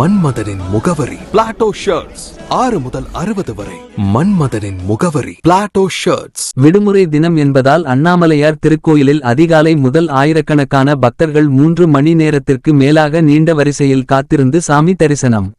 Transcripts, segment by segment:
மன்மதனின் முகவரி. Plato shirts ஆறு முதல் அறுபது வரை. மன்மதனின் முகவரி. பிளாட்டோ ஷர்ட்ஸ் விடுமுறை தினம் என்பதால் அண்ணாமலையார் திருக்கோயிலில் அதிகாலை முதல் ஆயிரக்கணக்கான பக்தர்கள் மூன்று மணி நேரத்திற்கு மேலாக நீண்ட வரிசையில் காத்திருந்து சாமி தரிசனம்.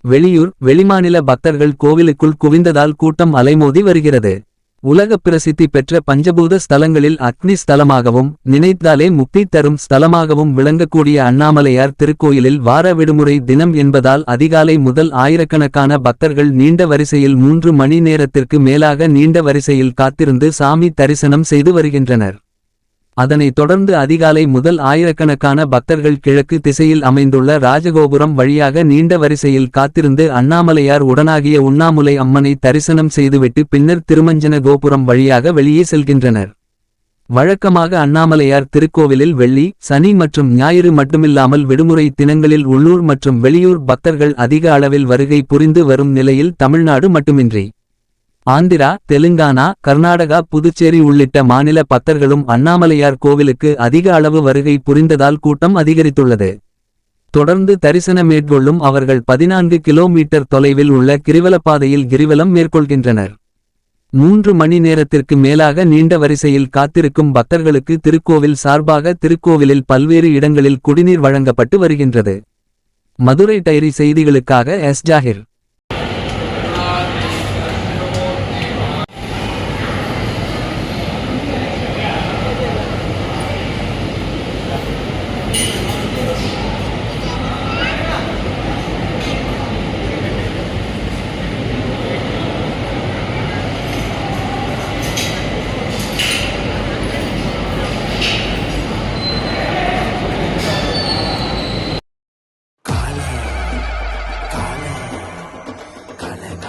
வெளியூர் வெளிமாநில பக்தர்கள் கோவிலுக்குள் குவிந்ததால் கூட்டம் அலைமோதி வருகிறது. உலக பிரசித்தி பெற்ற பஞ்சபூத ஸ்தலங்களில் அக்னி ஸ்தலமாகவும் நினைத்தாலே முக்தி தரும் ஸ்தலமாகவும் விளங்கக்கூடிய அண்ணாமலையார் திருக்கோயிலில் வார விடுமுறை தினம் என்பதால் அதிகாலை முதல் ஆயிரக்கணக்கான பக்தர்கள் நீண்ட வரிசையில் மூன்று மணி நேரத்திற்கு மேலாக நீண்ட வரிசையில் காத்திருந்து சாமி தரிசனம் செய்து வருகின்றனர். அதனைத் தொடர்ந்து அதிகாலை முதல் ஆயிரக்கணக்கான பக்தர்கள் கிழக்கு திசையில் அமைந்துள்ள ராஜகோபுரம் வழியாக நீண்ட வரிசையில் காத்திருந்து அண்ணாமலையார் உடனாகிய உண்ணாமுலை அம்மனை தரிசனம் செய்துவிட்டு பின்னர் திருமஞ்சன கோபுரம் வழியாக வெளியே செல்கின்றனர். வழக்கமாக அண்ணாமலையார் திருக்கோவிலில் வெள்ளி சனி மற்றும் ஞாயிறு மட்டுமில்லாமல் விடுமுறை தினங்களில் உள்ளூர் மற்றும் வெளியூர் பக்தர்கள் அதிக அளவில் வருகை புரிந்து வரும் நிலையில் தமிழ்நாடு மட்டுமின்றி. ஆந்திரா தெலுங்கானா கர்நாடகா புதுச்சேரி உள்ளிட்ட மாநில பக்தர்களும் அண்ணாமலையார் கோவிலுக்கு அதிக அளவு வருகை புரிந்ததால் கூட்டம் அதிகரித்துள்ளது. தொடர்ந்து தரிசன மேற்கொள்ளும் அவர்கள் பதினான்கு கிலோமீட்டர் தொலைவில் உள்ள கிரிவலப்பாதையில் கிரிவலம் மேற்கொள்கின்றனர். மூன்று மணி நேரத்திற்கு மேலாக நீண்ட வரிசையில் காத்திருக்கும் பக்தர்களுக்கு திருக்கோவில் சார்பாக திருக்கோவிலில் பல்வேறு இடங்களில் குடிநீர் வழங்கப்பட்டு வருகின்றது. மதுரை டைரி செய்திகளுக்காக எஸ். ஜாகிர்.